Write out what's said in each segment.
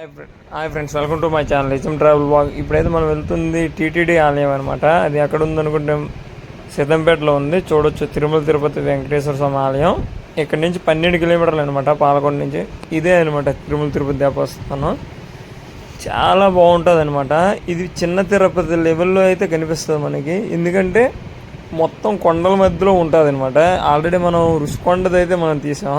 Hi hi friends welcome to my channel ఇచ్చం travel blog ఇప్పుడైతే మనం వెళ్తుంది టీటీడీ ఆలయం అనమాట అది ఎక్కడ ఉందనుకుంటే సిద్దంపేటలో ఉంది. చూడొచ్చు. తిరుమల తిరుపతి వెంకటేశ్వర స్వామి ఆలయం. ఇక్కడ నుంచి పన్నెండు కిలోమీటర్లు అనమాట పాలకొండ నుంచి. ఇదే అనమాట తిరుమల తిరుపతి దేవస్థానం. చాలా బాగుంటుంది అనమాట ఇది చిన్న తిరుపతి లెవెల్లో అయితే కనిపిస్తుంది మనకి. ఎందుకంటే మొత్తం కొండల మధ్యలో ఉంటుంది అనమాట ఆల్రెడీ మనం రుషికొండది అయితే మనం తీసాం.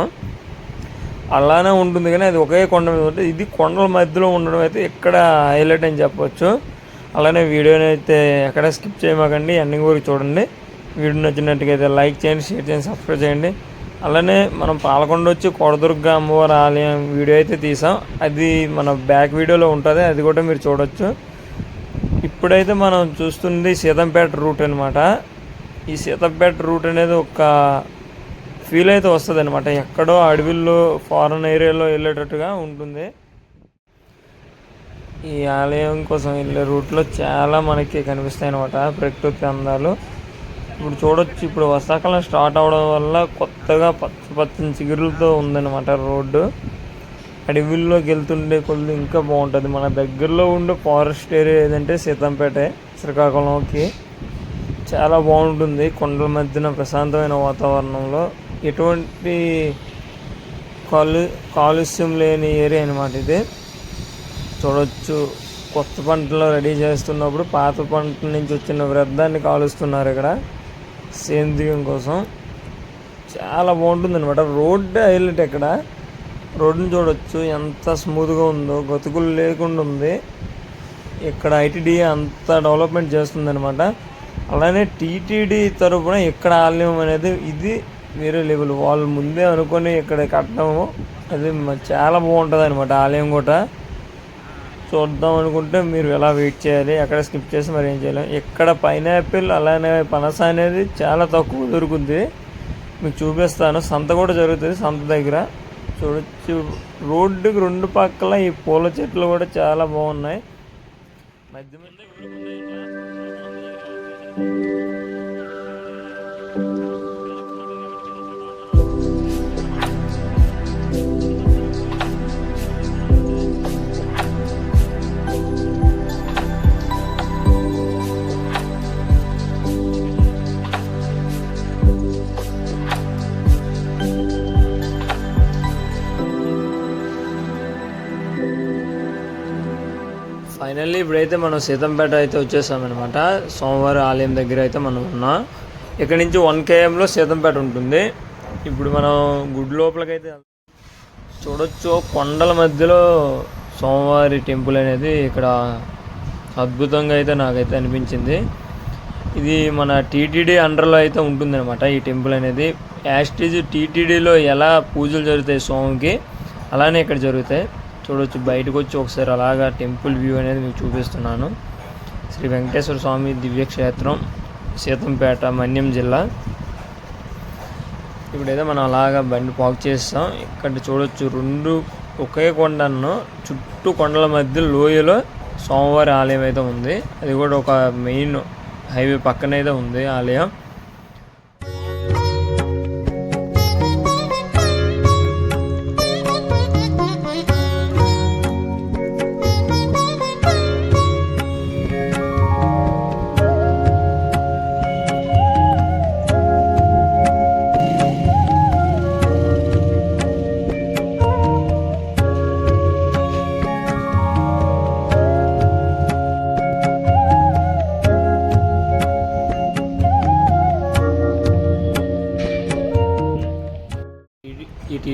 అలానే ఉంటుంది కానీ అది ఒకే కొండ మీద ఉంటుంది ఇది కొండల మధ్యలో ఉండడం అయితే ఇక్కడ హైలైట్ అని చెప్పవచ్చు అలానే వీడియోని అయితే ఎక్కడ స్కిప్ చేయమాకండి ఎండింగ్ వరకు చూడండి. వీడియో నచ్చినట్టుగా అయితే లైక్ చేయండి షేర్ చేయండి సబ్స్క్రైబ్ చేయండి. అలానే మనం పాలకొండ వచ్చి కొడదుర్గ అమ్మవారి ఆలయం వీడియో అయితే తీసాం. అది మన బ్యాక్ వీడియోలో ఉంటుంది అది కూడా మీరు చూడొచ్చు. ఇప్పుడైతే మనం చూస్తుంది సీతంపేట రూట్ అనమాట ఈ సీతంపేట రూట్ అనేది ఒక ఫీల్ అయితే వస్తుంది అనమాట ఎక్కడో అడవిల్లో ఫారెన్ ఏరియాలో వెళ్ళేటట్టుగా ఉంటుంది. ఈ ఆలయం కోసం వెళ్ళే రూట్లో చాలా మనకి కనిపిస్తాయి అనమాట ప్రకృతి అందాలు. ఇప్పుడు చూడొచ్చు ఇప్పుడు వర్షాకాలం స్టార్ట్ అవడం వల్ల కొత్తగా పచ్చ పచ్చని చిగురులతో ఉందన్నమాట రోడ్డు. అడవిల్లోకి వెళ్తుండే కొద్ది ఇంకా బాగుంటుంది. మన దగ్గరలో ఉండే ఫారెస్ట్ ఏరియా ఏదంటే సీతంపేట శ్రీకాకుళంకి. చాలా బాగుంటుంది కొండల మధ్యన ప్రశాంతమైన వాతావరణంలో. ఎటువంటి కాలు కాలుష్యం లేని ఏరియా అనమాట ఇది. చూడొచ్చు. కొత్త పంటలు రెడీ చేస్తున్నప్పుడు పాత పంట నుంచి వచ్చిన వ్యర్థాన్ని కాలుస్తున్నారు ఇక్కడ. సేంద్రియం కోసం. చాలా బాగుంటుంది అనమాట రోడ్డు హైలైట్ ఇక్కడ. రోడ్డుని చూడొచ్చు. ఎంత స్మూత్గా ఉందో. గతుకులు లేకుండా ఉంది. ఇక్కడ ఐటీడీ అంత డెవలప్మెంట్ చేస్తుంది అనమాట అలానే టీటీడీ తరఫున ఇక్కడ ఆలయం అనేది ఇది మీరు లెవెల్ వాళ్ళు ముందే అనుకొని ఇక్కడ కట్టడము అది చాలా బాగుంటుంది అనమాట ఆలయం కూడా. చూద్దాం అనుకుంటే మీరు ఎలా వెయిట్ చేయాలి ఎక్కడ స్కిప్ చేసి మరి ఏం చేయాలి. ఇక్కడ పైనాపిల్ అలానే పనస అనేది చాలా తక్కువ దొరుకుతుంది. మీకు చూపిస్తాను సంత కూడా జరుగుతుంది సంత దగ్గర. చూడొచ్చు రోడ్డుకి రెండు పక్కల ఈ పూల చెట్లు కూడా చాలా బాగున్నాయి. మధ్య మధ్య ఫైనల్లీ ఇప్పుడైతే మనం సీతంపేట అయితే వచ్చేసామన్నమాట. సోమవారం ఆలయం దగ్గర అయితే మనం ఉన్నాం. ఇక్కడ నుంచి వన్ కేఎంలో సీతంపేట ఉంటుంది. ఇప్పుడు మనం గుడి లోపలికైతే చూడొచ్చు కొండల మధ్యలో సోమవారి టెంపుల్ అనేది ఇక్కడ అద్భుతంగా అయితే నాకైతే అనిపించింది. ఇది మన టీటీడీ అండర్లో అయితే ఉంటుందన్నమాట ఈ టెంపుల్ అనేది. యాస్టీజ్ టీటీడీలో ఎలా పూజలు జరుగుతాయి స్వామికి అలానే ఇక్కడ జరుగుతాయి. చూడొచ్చు. బయటకు వచ్చి ఒకసారి అలాగా టెంపుల్ వ్యూ అనేది మీకు చూపిస్తున్నాను. శ్రీ వెంకటేశ్వర స్వామి దివ్యక్షేత్రం సీతంపేట మన్యం జిల్లా. ఇప్పుడైతే మనం అలాగా బండి పాక్ చేస్తాం ఇక్కడ చూడొచ్చు రెండు ఒకే కొండను చుట్టూ కొండల మధ్య లోయలో సోమవారి ఆలయం అయితే ఉంది. అది కూడా ఒక మెయిన్ హైవే పక్కన అయితే ఉంది ఆలయం.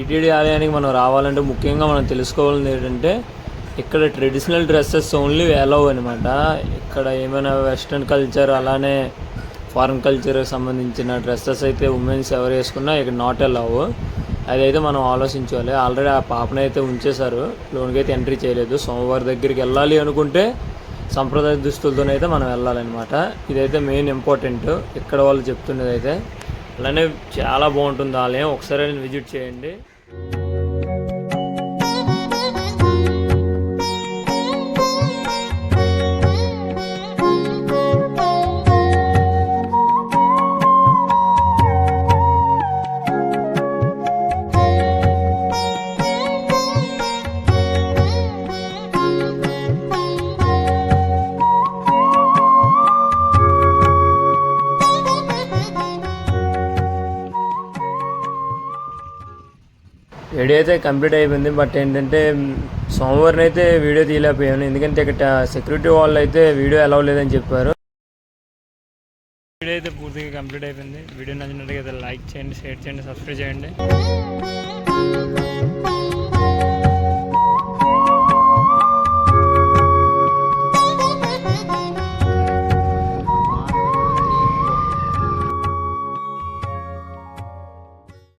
టీటీడీ ఆలయానికి మనం రావాలంటే ముఖ్యంగా మనం తెలుసుకోవాల్సింది ఏంటంటే ఇక్కడ ట్రెడిషనల్ డ్రెస్సెస్ ఓన్లీ వేలవు అనమాట ఇక్కడ ఏమైనా వెస్ట్రన్ కల్చర్ అలానే ఫారెన్ కల్చర్కి సంబంధించిన డ్రెస్సెస్ అయితే ఉమెన్స్ ఎవరు వేసుకున్నా ఇక్కడ నాట్ అలవ్ అదైతే మనం ఆలోచించాలి ఆల్రెడీ ఆ పాపన అయితే ఉంచేశారు. లోన్కి అయితే ఎంట్రీ చేయలేదు. సోమవారం దగ్గరికి వెళ్ళాలి అనుకుంటే సంప్రదాయ దుస్తులతోనైతే మనం వెళ్ళాలన్నమాట. ఇదైతే మెయిన్ ఇంపార్టెంట్ ఇక్కడ వాళ్ళు చెప్తున్నది అయితే అలానే చాలా బాగుంటుంది ఆలయం. ఒకసారి విజిట్ చేయండి. వీడియో అయితే కంప్లీట్ అయిపోయింది. బట్ ఏంటంటే సోమవారం అయితే వీడియో తీయలేకపోయాను. ఎందుకంటే ఇక్కడ సెక్యూరిటీ వాళ్ళు అయితే వీడియో అలౌ లేదని చెప్పారు. వీడియో అయితే పూర్తిగా కంప్లీట్ అయిపోయింది. వీడియో నచ్చినట్టుగా లైక్ చేయండి షేర్ చేయండి సబ్స్క్రైబ్ చేయండి.